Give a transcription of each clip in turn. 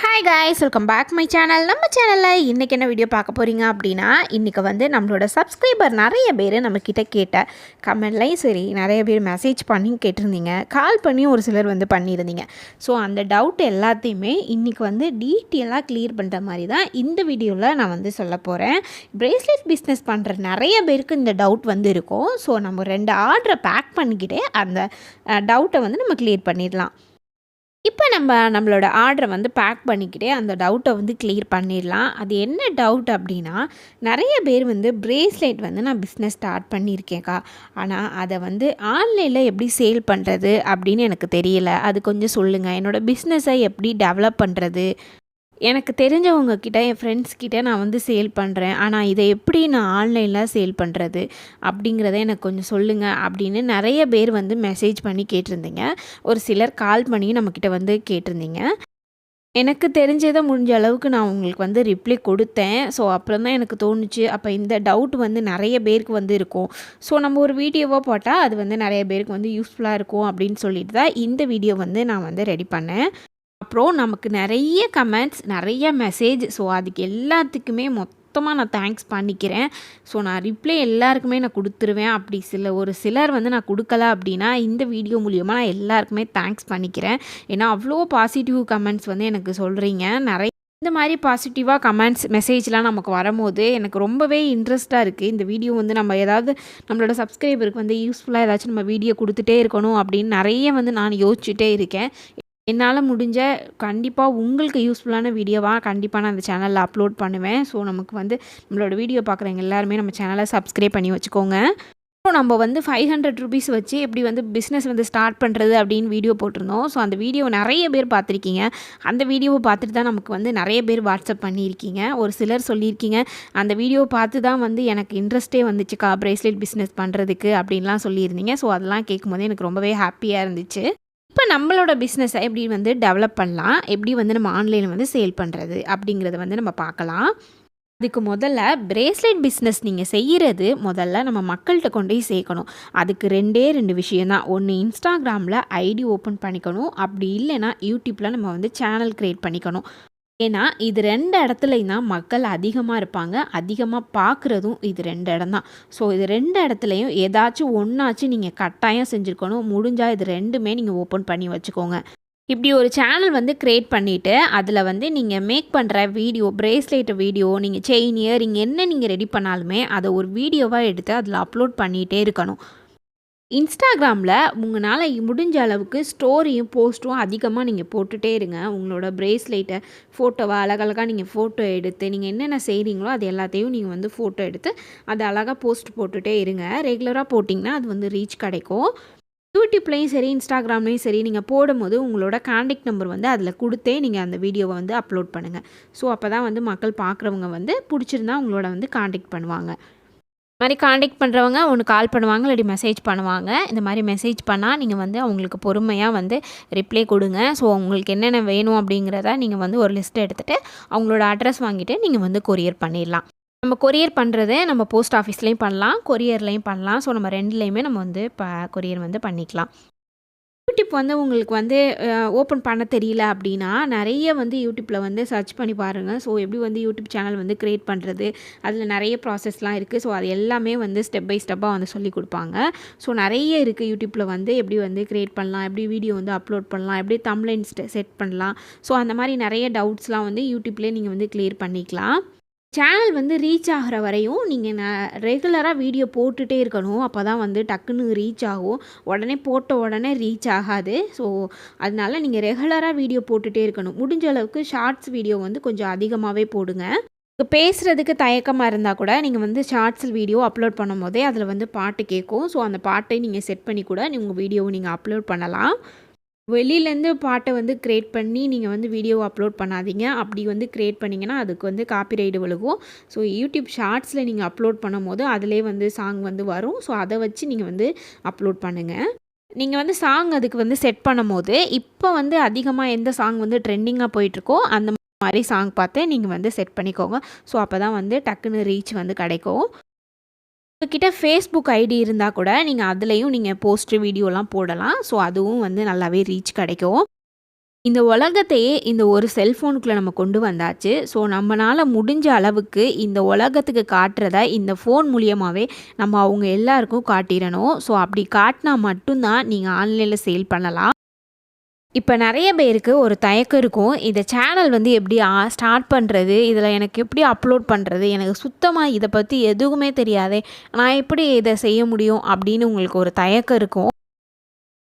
Hi guys welcome back my channel நம்ம சேனலில் இன்றைக்கி என்ன வீடியோ பார்க்க போகிறீங்க அப்படின்னா இன்றைக்கி வந்து நம்மளோட சப்ஸ்கிரைபர் நிறைய பேர் நம்மக்கிட்ட கேட்ட கமெண்ட்லையும் சரி நிறைய பேர் மெசேஜ் பண்ணி கேட்டிருந்தீங்க. கால் பண்ணியும் ஒரு சிலர் வந்து பண்ணியிருந்தீங்க. ஸோ அந்த டவுட் எல்லாத்தையுமே இன்றைக்கி வந்து டீட்டெயிலாக கிளியர் பண்ணுற மாதிரி தான் இந்த வீடியோவில் நான் வந்து சொல்ல போகிறேன் ப்ரேஸ்லெட் பிஸ்னஸ் பண்ணுற நிறைய பேருக்கு இந்த டவுட் வந்து இருக்கும். ஸோ நம்ம ரெண்டு ஆர்டரை பேக் பண்ணிக்கிட்டே அந்த டவுட்டை வந்து நம்ம கிளியர் பண்ணிடலாம். இப்போ நம்ம நம்மளோட ஆர்டரை வந்து பேக் பண்ணிக்கிட்டே அந்த டவுட்டை வந்து கிளியர் பண்ணிடலாம். அது என்ன டவுட் அப்படின்னா நிறைய பேர் வந்து ப்ரேஸ்லெட் வந்து நான் பிஸ்னஸ் ஸ்டார்ட் பண்ணியிருக்கேன்க்கா ஆனால் அதை வந்து ஆன்லைனில் எப்படி சேல் பண்ணுறது அப்படின்னு எனக்கு தெரியல. அது கொஞ்சம் சொல்லுங்கள் என்னோடய பிஸ்னஸை எப்படி டெவலப் பண்ணுறது எனக்கு தெரிஞ்சவங்க கிட்ட என் ஃப்ரெண்ட்ஸ் கிட்ட நான் வந்து சேல் பண்ணுறேன் ஆனால் இதை எப்படி நான் ஆன்லைனில் சேல் பண்ணுறது அப்படிங்கிறத எனக்கு கொஞ்சம் சொல்லுங்கள் அப்படின்னு நிறைய பேர் வந்து மெசேஜ் பண்ணி கேட்டிருந்தீங்க. ஒரு சிலர் கால் பண்ணி நம்மக்கிட்ட வந்து கேட்டிருந்தீங்க. எனக்கு தெரிஞ்சதை முடிஞ்ச அளவுக்கு நான் உங்களுக்கு வந்து ரிப்ளை கொடுத்தேன். ஸோ அப்புறம் தான் எனக்கு தோணுச்சு. அப்போ இந்த டவுட் வந்து நிறைய பேருக்கு வந்து இருக்கும். ஸோ நம்ம ஒரு வீடியோவாக போட்டால் அது வந்து நிறைய பேருக்கு வந்து யூஸ்ஃபுல்லாக இருக்கும் அப்படின்னு சொல்லிட்டு தான் இந்த வீடியோ வந்து நான் வந்து ரெடி பண்ணேன். அப்புறம் நமக்கு நிறைய கமெண்ட்ஸ் நிறைய மெசேஜ் ஸோ அதுக்கு எல்லாத்துக்குமே மொத்தமாக நான் தேங்க்ஸ் பண்ணிக்கிறேன். ஸோ நான் ரிப்ளை எல்லாருக்குமே நான் கொடுத்துருவேன். அப்படி சில ஒரு சிலர் வந்து நான் கொடுக்கல அப்படின்னா இந்த வீடியோ மூலியமாக நான் எல்லாருக்குமே தேங்க்ஸ் பண்ணிக்கிறேன். ஏன்னா அவ்வளோ பாசிட்டிவ் கமெண்ட்ஸ் வந்து எனக்கு சொல்கிறீங்க நிறைய இந்த மாதிரி பாசிட்டிவாக கமெண்ட்ஸ் மெசேஜ்லாம் நமக்கு வரும்போது எனக்கு ரொம்பவே இன்ட்ரெஸ்ட்டாக இருக்குது இந்த வீடியோ வந்து நம்ம ஏதாவது நம்மளோட சப்ஸ்கிரைபருக்கு வந்து யூஸ்ஃபுல்லாக ஏதாச்சும் நம்ம வீடியோ கொடுத்துட்டே இருக்கணும் அப்படின்னு நிறைய வந்து நான் யோசிச்சுட்டே இருக்கேன். என்னால் முடிஞ்ச கண்டிப்பாக உங்களுக்கு யூஸ்ஃபுல்லான வீடியோவாக கண்டிப்பாக நான் அந்த சேனலில் அப்லோட் பண்ணுவேன். ஸோ நமக்கு வந்து நம்மளோட வீடியோ பார்க்குறவங்க எல்லாருமே நம்ம சேனலை சப்ஸ்கிரைப் பண்ணி வச்சுக்கோங்க. ஸோ நம்ம வந்து ஃபைவ் ஹண்ட்ரட் ருபீஸ் வச்சு எப்படி வந்து பிஸ்னஸ் வந்து ஸ்டார்ட் பண்ணுறது அப்படின்னு வீடியோ போட்டிருந்தோம். ஸோ அந்த வீடியோ நிறைய பேர் பார்த்துருக்கீங்க. அந்த வீடியோவை பார்த்துட்டு தான் நமக்கு வந்து நிறைய பேர் வாட்ஸ்அப் பண்ணியிருக்கீங்க. ஒரு சிலர் சொல்லியிருக்கீங்க அந்த வீடியோவை பார்த்து தான் வந்து எனக்கு இன்ட்ரெஸ்ட்டே வந்துச்சுக்கா ப்ரேஸ்லெட் பிஸ்னஸ் பண்ணுறதுக்கு அப்படின்லாம் சொல்லியிருந்தீங்க. ஸோ அதெல்லாம் கேட்கும்போது எனக்கு ரொம்பவே ஹாப்பியாக இருந்துச்சு. இப்போ நம்மளோட பிஸ்னஸை எப்படி வந்து டெவலப் பண்ணலாம்? எப்படி வந்து நம்ம ஆன்லைனில் வந்து சேல் பண்ணுறது அப்படிங்கிறத வந்து நம்ம பார்க்கலாம். அதுக்கு முதல்ல பிரேஸ்லெட் பிஸ்னஸ் நீங்கள் செய்கிறது முதல்ல நம்ம மக்கள்கிட்ட கொண்டு போய் சேர்க்கணும். அதுக்கு ரெண்டே ரெண்டு விஷயந்தான் ஒன்று இன்ஸ்டாகிராமில் ஐடி ஓப்பன் பண்ணிக்கணும். அப்படி இல்லைன்னா யூடியூப்பில் நம்ம வந்து சேனல் க்ரியேட் பண்ணிக்கணும். ஏன்னா இது ரெண்டு இடத்துலையும் தான் மக்கள் அதிகமாக இருப்பாங்க. அதிகமாக பார்க்குறதும் இது ரெண்டு இடம் தான். ஸோ இது ரெண்டு இடத்துலையும் ஏதாச்சும் ஒன்றாச்சும் நீங்கள் கட்டாயம் செஞ்சுருக்கணும். முடிஞ்சால் இது ரெண்டுமே நீங்கள் ஓப்பன் பண்ணி வச்சுக்கோங்க. இப்படி ஒரு சேனல் வந்து க்ரியேட் பண்ணிவிட்டு அதில் வந்து நீங்கள் மேக் பண்ணுற வீடியோ பிரேஸ்லெட் வீடியோ நீங்கள் செயின் இயரிங் என்ன நீங்கள் ரெடி பண்ணாலுமே அதை ஒரு வீடியோவாக எடுத்து அதில் அப்லோட் பண்ணிகிட்டே இருக்கணும். இன்ஸ்டாகிராமில் உங்களால் முடிஞ்ச அளவுக்கு ஸ்டோரியும் போஸ்ட்டும் அதிகமாக நீங்கள் போட்டுகிட்டே இருங்க. உங்களோட ப்ரேஸ்லெட்டை ஃபோட்டோவை அழகழகாக நீங்கள் ஃபோட்டோ எடுத்து நீங்கள் என்னென்ன செய்கிறீங்களோ அது எல்லாத்தையும் நீங்கள் வந்து ஃபோட்டோ எடுத்து அதை அழகாக போஸ்ட் போட்டுகிட்டே இருங்க. ரெகுலராக போட்டிங்கன்னா அது வந்து ரீச் கிடைக்கும். யூடியூப்லேயும் சரி இன்ஸ்டாகிராம்லேயும் சரி நீங்கள் போடும்போது உங்களோட கான்டாக்ட் நம்பர் வந்து அதில் கொடுத்தே நீங்கள் அந்த வீடியோவை வந்து அப்லோட் பண்ணுங்கள் ஸோ அப்போ தான் வந்து மக்கள் பார்க்குறவங்க வந்து பிடிச்சிருந்தா உங்களோட வந்து காண்டாக்ட் பண்ணுவாங்க. மாதிரி காண்டாக்ட் பண்ணுறவங்க ஒன்று கால் பண்ணுவாங்க இல்லாட்டி மெசேஜ் பண்ணுவாங்க. இந்த மாதிரி மெசேஜ் பண்ணால் நீங்கள் வந்து அவங்களுக்கு பொறுமையாக வந்து ரிப்ளை கொடுங்க. ஸோ உங்களுக்கு என்னென்ன வேணும் அப்படிங்கிறத நீங்கள் வந்து ஒரு லிஸ்ட் எடுத்துகிட்டு அவங்களோட அட்ரஸ் வாங்கிட்டு நீங்கள் வந்து கொரியர் பண்ணிடலாம். நம்ம கொரியர் பண்ணுறது நம்ம போஸ்ட் ஆஃபீஸ்லேயும் பண்ணலாம் கொரியர்லேயும் பண்ணலாம். ஸோ நம்ம ரெண்டுலேயுமே நம்ம வந்து இப்போ கொரியர் வந்து பண்ணிக்கலாம். யூடியூப் வந்து உங்களுக்கு வந்து ஓப்பன் பண்ண தெரியல அப்படின்னா நிறைய வந்து யூடியூப்பில் வந்து சர்ச் பண்ணி பாருங்கள் ஸோ எப்படி வந்து யூடியூப் சேனல் வந்து க்ரியேட் பண்ணுறது அதில் நிறைய ப்ராசஸ்லாம் இருக்குது ஸோ அது எல்லாமே வந்து ஸ்டெப் பை ஸ்டெப்பாக வந்து சொல்லி கொடுப்பாங்க. ஸோ நிறைய இருக்குது யூடியூப்பில் வந்து எப்படி வந்து க்ரியேட் பண்ணலாம்? எப்படி வீடியோ வந்து அப்லோட் பண்ணலாம்? எப்படி தம்லைன் செட் பண்ணலாம்? ஸோ அந்த மாதிரி நிறைய டவுட்ஸ்லாம் வந்து யூடியூப்லேயே நீங்கள் வந்து கிளியர் பண்ணிக்கலாம். சேனல் வந்து ரீச் ஆகிற வரையும் நீங்கள் ந ரெகுலராக வீடியோ போட்டுகிட்டே இருக்கணும். அப்போ தான் வந்து டக்குன்னு ரீச் ஆகும். உடனே போட்ட உடனே ரீச் ஆகாது. ஸோ அதனால நீங்கள் ரெகுலராக வீடியோ போட்டுகிட்டே இருக்கணும். முடிஞ்ச அளவுக்கு ஷார்ட்ஸ் வீடியோ வந்து கொஞ்சம் அதிகமாகவே போடுங்க. பேசுகிறதுக்கு தயக்கமாக இருந்தால் கூட நீங்கள் வந்து ஷார்ட்ஸ் வீடியோ அப்லோட் பண்ணும் போதே அதில் வந்து பாட்டு கேட்கும். ஸோ அந்த பாட்டை நீங்கள் செட் பண்ணி கூட உங்கள் வீடியோவை நீங்கள் அப்லோட் பண்ணலாம். வெளியிலேருந்து பாட்டை வந்து க்ரியேட் பண்ணி நீங்கள் வந்து வீடியோ அப்லோட் பண்ணாதீங்க. அப்படி வந்து க்ரியேட் பண்ணிங்கன்னா அதுக்கு வந்து காப்பிரைடு விழுகும். ஸோ யூடியூப் ஷார்ட்ஸில் நீங்கள் அப்லோட் பண்ணும் போது அதிலே வந்து சாங் வந்து வரும். ஸோ அதை வச்சு நீங்கள் வந்து அப்லோட் பண்ணுங்கள் நீங்கள் வந்து சாங் அதுக்கு வந்து செட் பண்ணும் போது இப்போ வந்து அதிகமாக எந்த சாங் வந்து ட்ரெண்டிங்காக போயிட்டுருக்கோ அந்த மாதிரி சாங் பார்த்து நீங்கள் வந்து செட் பண்ணிக்கோங்க. ஸோ அப்போ தான் வந்து டக்குன்னு ரீச் வந்து கிடைக்கும். உங்ககிட்ட ஃபேஸ்புக் ஐடி இருந்தால் கூட நீங்கள் அதுலேயும் நீங்கள் போஸ்ட்டு வீடியோலாம் போடலாம். ஸோ அதுவும் வந்து நல்லாவே ரீச் கிடைக்கும். இந்த உலகத்தையே இந்த ஒரு செல்ஃபோனுக்குள்ளே நம்ம கொண்டு வந்தாச்சு. ஸோ நம்மளால் முடிஞ்ச அளவுக்கு இந்த உலகத்துக்கு காட்டுறத இந்த ஃபோன் மூலியமாகவே நம்ம அவங்க எல்லாருக்கும் காட்டிடணும். ஸோ அப்படி காட்டினா மட்டும்தான் நீங்கள் ஆன்லைனில் சேல் பண்ணலாம். இப்போ நிறைய பேருக்கு ஒரு தயக்கம் இருக்கும். இந்த சேனல் வந்து எப்படி ஸ்டார்ட் பண்ணுறது இதில் எனக்கு எப்படி அப்லோட் பண்ணுறது எனக்கு சுத்தமாக இதை பற்றி எதுவுமே தெரியாதே நான் எப்படி இதை செய்ய முடியும் அப்படின்னு உங்களுக்கு ஒரு தயக்கம் இருக்கும்.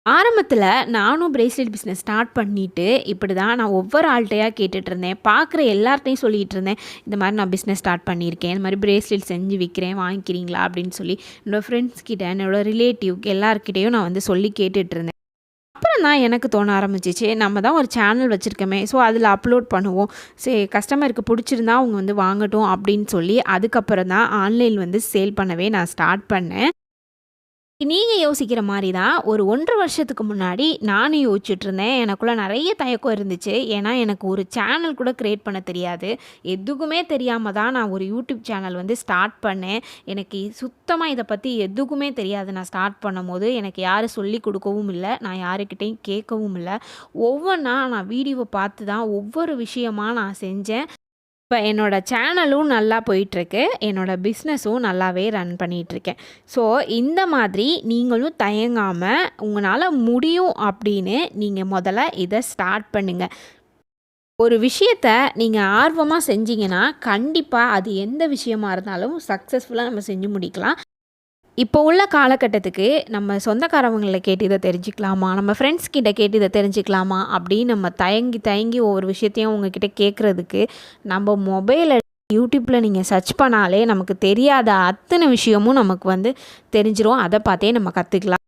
ஆரம்பத்தில் நானும் பிரேஸ்லெட் பிஸ்னஸ் ஸ்டார்ட் பண்ணிவிட்டு இப்படி தான் நான் ஒவ்வொரு ஆள்கிட்டையாக கேட்டுட்டு இருந்தேன். பார்க்குற எல்லார்ட்டையும் சொல்லிகிட்டு இருந்தேன். இந்த மாதிரி நான் பிஸ்னஸ் ஸ்டார்ட் பண்ணியிருக்கேன். இந்த மாதிரி பிரேஸ்லெட் செஞ்சு விற்கிறேன் வாங்கிக்கிறீங்களா அப்படின்னு சொல்லி என்னோடய ஃப்ரெண்ட்ஸ்கிட்ட என்னோடய ரிலேட்டிவ் எல்லாருக்கிட்டேயும் நான் வந்து சொல்லி கேட்டுட்ருந்தேன் அப்புறம் தான் எனக்கு தோண ஆரம்பிச்சிச்சு. நம்ம தான் ஒரு சேனல் வச்சுருக்கோமே. ஸோ அதில் அப்லோட் பண்ணுவோம். சரி கஸ்டமருக்கு பிடிச்சிருந்தா அவங்க வந்து வாங்கட்டும் அப்படின்னு சொல்லி அதுக்கப்புறம் தான் ஆன்லைன் வந்து சேல் பண்ணவே நான் ஸ்டார்ட் பண்ணேன். நீங்கள் யோசிக்கிற மாதிரி தான் ஒரு ஒன்றரை வருஷத்துக்கு முன்னாடி நானும் யோசிச்சுட்டு இருந்தேன் எனக்குள்ளே நிறைய தயக்கம் இருந்துச்சு. ஏன்னா எனக்கு ஒரு சேனல் கூட க்ரியேட் பண்ண தெரியாது. எதுக்குமே தெரியாமல் தான் நான் ஒரு யூடியூப் சேனல் வந்து ஸ்டார்ட் பண்ணேன். எனக்கு சுத்தமாக இதை பற்றி எதுக்குமே தெரியாது. நான் ஸ்டார்ட் பண்ணும்போது எனக்கு யாரும் சொல்லி கொடுக்கவும் இல்லை. நான் யாருக்கிட்டேயும் கேட்கவும் இல்லை. ஒவ்வொன்றா நான் வீடியோவை பார்த்து தான் ஒவ்வொரு விஷயமாக நான் செஞ்சேன். இப்போ என்னோடய சேனலும் நல்லா போயிட்டுருக்கு. என்னோடய பிஸ்னஸும் நல்லாவே ரன் பண்ணிகிட்ருக்கேன் ஸோ இந்த மாதிரி நீங்களும் தயங்காமல் உங்களால் முடியும் அப்படின்னு நீங்கள் முதல்ல இதை ஸ்டார்ட் பண்ணுங்கள் ஒரு விஷயத்த நீங்கள் ஆர்வமாக செஞ்சீங்கன்னா கண்டிப்பாக அது எந்த விஷயமா இருந்தாலும் சக்ஸஸ்ஃபுல்லாக நம்ம செஞ்சு முடிக்கலாம். இப்போ உள்ள காலகட்டத்துக்கு நம்ம சொந்தக்காரவங்களை கேட்டு இதை தெரிஞ்சுக்கலாமா? நம்ம ஃப்ரெண்ட்ஸ் கிட்ட கேட்டு இதை தெரிஞ்சுக்கலாமா? அப்படின்னு நம்ம தயங்கி தயங்கி ஒவ்வொரு விஷயத்தையும் உங்ககிட்ட கேட்குறதுக்கு நம்ம மொபைலை யூடியூப்பில் நீங்கள் சர்ச் பண்ணாலே நமக்கு தெரியாத அத்தனை விஷயமும் நமக்கு வந்து தெரிஞ்சிரும். அதை பார்த்தே நம்ம கற்றுக்கலாம்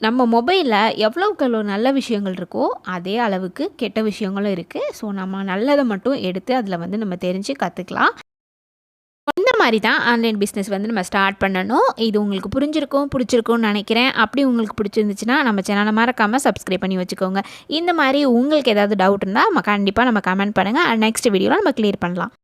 நம்ம மொபைலில் எவ்வளோக்கு எவ்வளோ நல்ல விஷயங்கள் இருக்கோ அதே அளவுக்கு கெட்ட விஷயங்களும் இருக்குது ஸோ நம்ம நல்லதை மட்டும் எடுத்து அதில் வந்து நம்ம தெரிஞ்சு கற்றுக்கலாம் இந்த மாதிரி தான் ஆன்லைன் பிஸ்னஸ் வந்து நம்ம ஸ்டார்ட் பண்ணணும். இது உங்களுக்கு புரிஞ்சிருக்கும் பிடிச்சிருக்கும்னு நினைக்கிறேன். அப்படி உங்களுக்கு பிடிச்சிருந்துச்சுன்னா நம்ம சேனலை மறக்காமல் சப்ஸ்கிரைப் பண்ணி வச்சுக்கோங்க. இந்த மாதிரி உங்களுக்கு ஏதாவது டவுட் இருந்தால் நம்ம கண்டிப்பாக நம்ம கமெண்ட் பண்ணுங்கள் நெக்ஸ்ட் வீடியோவில் நம்ம கிளியர் பண்ணலாம்.